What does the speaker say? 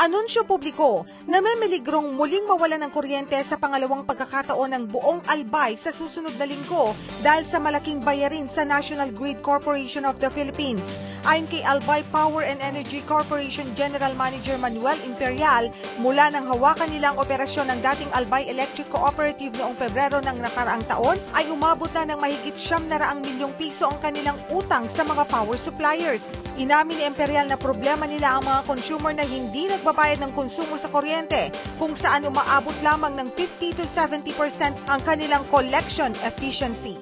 Anunsyo publiko, namimiligrong muling mawala ng kuryente sa pangalawang pagkakataon ng buong Albay sa susunod na linggo dahil sa malaking bayarin sa National Grid Corporation of the Philippines. Ayon kay Albay Power and Energy Corporation General Manager Manuel Imperial, mula nang hawakan nilang operasyon ng dating Albay Electric Cooperative noong Pebrero ng nakaraang taon, ay umabot na ng mahigit siyam na raang milyong piso ang kanilang utang sa mga power suppliers. Inamin ni Imperial na problema nila ang mga consumer na hindi nagbabayad ng konsumo sa kuryente, kung saan umaabot lamang ng 50 to 70% ang kanilang collection efficiency.